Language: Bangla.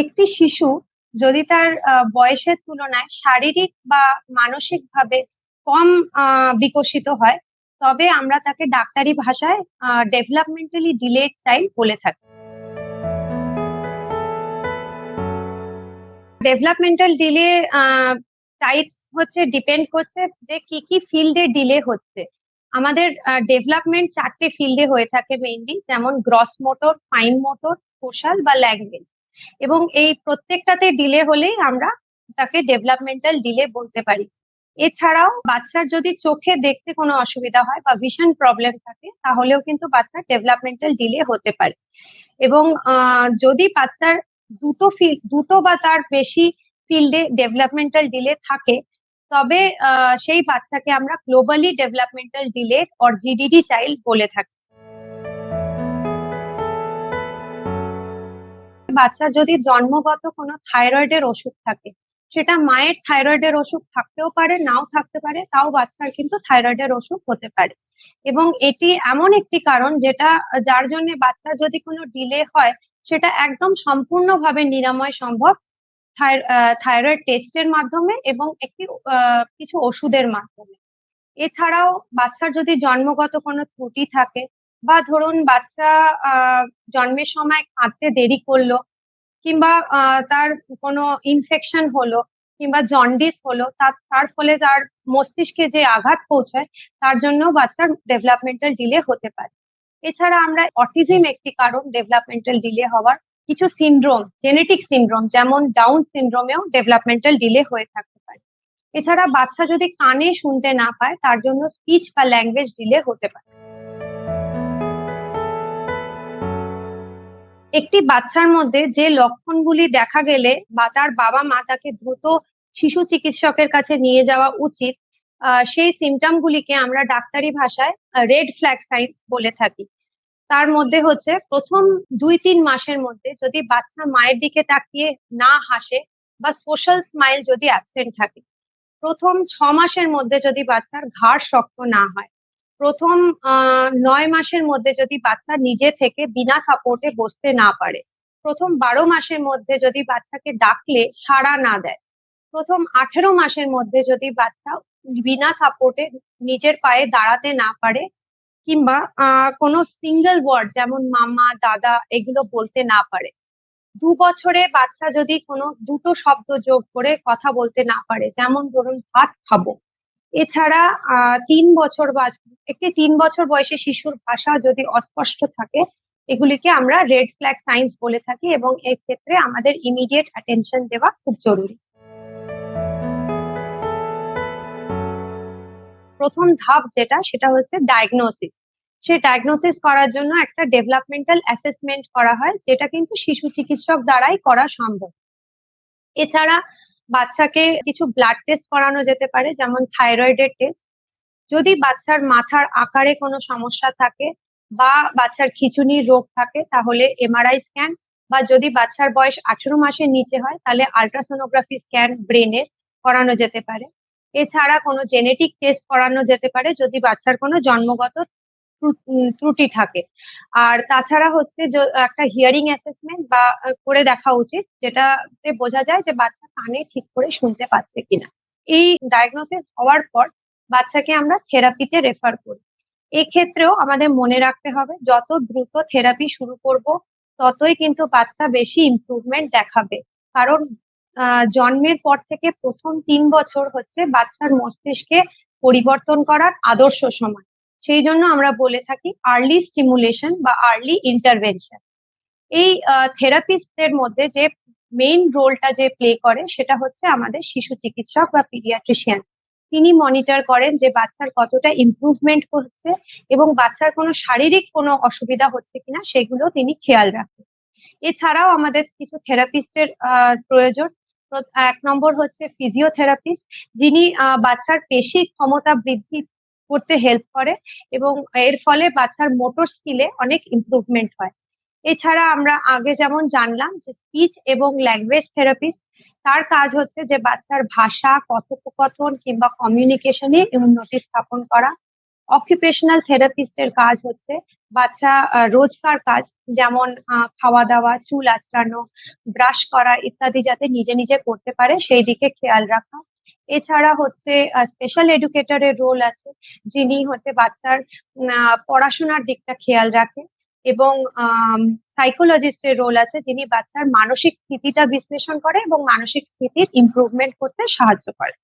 একটি শিশু যদি তার বয়সের তুলনায় শারীরিক বা মানসিকভাবে কম বিকশিত হয়, তবে আমরা তাকে ডাক্তারি ভাষায় developmentally delayed child বলে থাকি। ডেভেলপমেন্টাল ডিলে আ টাইপস হচ্ছে ডিপেন্ড করছে যে কি, কি ফিল্ডে ডিলে হচ্ছে। আমাদের ডেভেলপমেন্ট ৪ টে ফিল্ডে হয়ে থাকে মেইনলি যেমন gross motor, fine motor, social বা ল্যাঙ্গুয়েজ এবং এই প্রত্যেকটাতে ডিলে হলেই আমরা তাকে ডেভেলপমেন্টাল ডিলে বলতে পারি। এছাড়াও বাচ্চার যদি চোখে দেখতে কোনো অসুবিধা হয় বা ভিশন প্রবলেম থাকে তাহলেও কিন্তু বাচ্চার ডেভেলপমেন্টাল ডিলে হতে পারে এবং যদি বাচ্চার দুটো দুটো বা তার বেশি ফিল্ডে ডেভেলপমেন্টাল ডিলে থাকে, তবে সেই বাচ্চাকে আমরা globally developmental delay or GDD child বলে থাকি। বাচ্চার যদি জন্মগত কোনো থাইরয়েডের অসুখ থাকে, সেটা মায়ের থাইরয়েডের অসুখ থাকতেও পারে, নাও থাকতে পারে, তাও বাচ্চার কিন্তু থাইরয়েডের অসুখ হতে পারে এবং এটি এমন একটি কারণ যেটা যার জন্যে বাচ্চার যদি কোনো ডিলে হয়, সেটা একদম সম্পূর্ণভাবে নিরাময় সম্ভব থাইরয়েড টেস্টের মাধ্যমে এবং একটি কিছু ওষুধের মাধ্যমে। এছাড়াও বাচ্চার যদি জন্মগত কোনো ত্রুটি থাকে বা ধরুন বাচ্চা জন্মের সময় কাঁদতে দেরি করল কিংবা তার কোনো ইনফেকশন হলো কিংবা জন্ডিস হলো তার তার ফলে তার মস্তিষ্কে যে আঘাত পৌঁছায় তার জন্য বাচ্চার ডেভেলপমেন্টাল ডিলে হতে পারে। এছাড়া আমরা অটিজম একটি কারণ ডেভেলপমেন্টাল ডিলে হওয়ার। কিছু সিনড্রোম, জেনেটিক সিনড্রোম যেমন ডাউন সিনড্রোমেও ডেভেলপমেন্টাল ডিলে হয়ে থাকতে পারে। এছাড়া বাচ্চা যদি কানে শুনতে না পায় তার জন্য স্পিচ বা ল্যাঙ্গুয়েজ ডিলে হতে পারে। একটি বাচ্চার মধ্যে যে লক্ষণগুলি দেখা গেলে বা তার বাবা-মা তাকে দ্রুত শিশু চিকিৎসকের কাছে নিয়ে যাওয়া উচিত, সেই সিম্পটম গুলিকে আমরা ডাক্তারি ভাষায় রেড ফ্ল্যাগ সাইন্স বলে থাকি। তার মধ্যে হচ্ছে ১ম ২-৩ মাসের মধ্যে যদি বাচ্চা মায়ের দিকে তাকিয়ে না হাসে বা সোশ্যাল স্মাইল যদি অ্যাবসেন্ট থাকে। ১ম ৬ মাসের মধ্যে যদি বাচ্চার ঘাড় শক্ত না হয়। ১ম আ ৯ মাসের মধ্যে যদি বাচ্চা নিজে থেকে বিনা সাপোর্টে বসতে না পারে। ১ম ১২ মাসের মধ্যে যদি বাচ্চাকে ডাকলে সাড়া না দেয়। ১ম ১৮ মাসের মধ্যে যদি বাচ্চা বিনা সাপোর্টে নিজের পায়ে দাঁড়াতে না পারে কিংবা কোনো সিঙ্গেল ওয়ার্ড যেমন মামা, দাদা এগুলো বলতে না পারে। দু বছরে বাচ্চা যদি কোনো দুটো শব্দ যোগ করে কথা বলতে না পারে যেমন ধরুন ভাত খাব। এছাড়া ৩ বছর বা একটি তিন বছর বয়সী শিশুর ভাষা যদি অস্পষ্ট থাকে, এগুলিকে আমরা রেড ফ্ল্যাগ সাইনস বলে থাকি এবং এক্ষেত্রে আমাদের ইমিডিয়েট অ্যাটেনশন দেওয়া খুব জরুরি। প্রথম ধাপ যেটা সেটা হচ্ছে ডায়াগনোসিস। সেই ডায়াগনোসিস করার জন্য একটা ডেভেলপমেন্টাল অ্যাসেসমেন্ট করা হয় যেটা কিন্তু শিশু চিকিৎসক দ্বারাই করা সম্ভব। এছাড়া বাচ্চাকে কিছু ব্লাড টেস্ট করানো যেতে পারে, যেমন থাইরয়েডের টেস্ট। যদি বাচ্চার মাথার আকারে কোনো সমস্যা থাকে বা বাচ্চার খিচুনির রোগ থাকে, তাহলে এমআরআই স্ক্যান বা যদি বাচ্চার বয়স ১৮ মাসের নিচে হয়, তাহলে আল্ট্রাসোনোগ্রাফি স্ক্যান ব্রেইনের করানো যেতে পারে। এছাড়া কোনো জেনেটিক টেস্ট করানো যেতে পারে, যদি বাচ্চার কোনো জন্মগত ত্রুটি থাকে। আর তাছাড়া হচ্ছে একটা হিয়ারিং অ্যাসেসমেন্ট বা করে দেখা উচিত যেটাতে বোঝা যায় যে বাচ্চা কানে ঠিক করে শুনতে পাচ্ছে কিনা। এই ডায়াগনোসিস হওয়ার পর বাচ্চাকে আমরা থেরাপিতে রেফার করি। এক্ষেত্রেও আমাদের মনে রাখতে হবে যত দ্রুত থেরাপি শুরু করব, ততই কিন্তু বাচ্চা বেশি ইমপ্রুভমেন্ট দেখাবে। কারণ জন্মের পর থেকে ১ম ৩ বছর হচ্ছে বাচ্চার মস্তিষ্কে পরিবর্তন করার আদর্শ সময়। সেইজন্য আমরা বলে থাকি আর্লি স্টিমুলেশন বা আর্লি ইন্টারভেনশন। এই থেরাপিস্টদের মধ্যে যে মেইন রোলটা যে প্লে করে সেটা হচ্ছে আমাদের শিশু চিকিৎসক বা পিডিয়াট্রিশিয়ান। তিনি মনিটর করেন যে বাচ্চার কতটা ইমপ্রুভমেন্ট হচ্ছে এবং বাচ্চার কোনো শারীরিক কোনো অসুবিধা হচ্ছে কিনা সেগুলো তিনি খেয়াল রাখেন। এছাড়াও আমাদের কিছু থেরাপিস্টের প্রয়োজন। তো ১ নম্বর হচ্ছে ফিজিওথেরাপিস্ট যিনি বাচ্চার পেশি ক্ষমতা বৃদ্ধি করতে হেল্প করে এবং এর ফলে বাচ্চার মোটর স্কিলে অনেক ইম্প্রুভমেন্ট হয়। এছাড়া আমরা আগে যেমন জানলাম যে স্পিচ এবং ল্যাঙ্গুয়েজ থেরাপিস্ট তার কাজ হচ্ছে যে বাচ্চার ভাষা, কথোপকথন কিংবা কমিউনিকেশন উন্নতি স্থাপন করা। অকুপেশনাল থেরাপিস্টের কাজ হচ্ছে বাচ্চা রোজকার কাজ যেমন খাওয়া দাওয়া চুল আঁচড়ানো ব্রাশ করা ইত্যাদি যাতে নিজে নিজে করতে পারে সেই দিকে খেয়াল রাখা এছাড়া হচ্ছে স্পেশাল এডুকেটরের রোল আছে, যিনি হচ্ছে বাচ্চার পড়াশোনার দিকটা খেয়াল রাখে এবং সাইকোলজিস্টের রোল আছে, যিনি বাচ্চার মানসিক স্থিতিটা বিশ্লেষণ করে এবং মানসিক স্থিতির ইমপ্রুভমেন্ট করতে সাহায্য করে।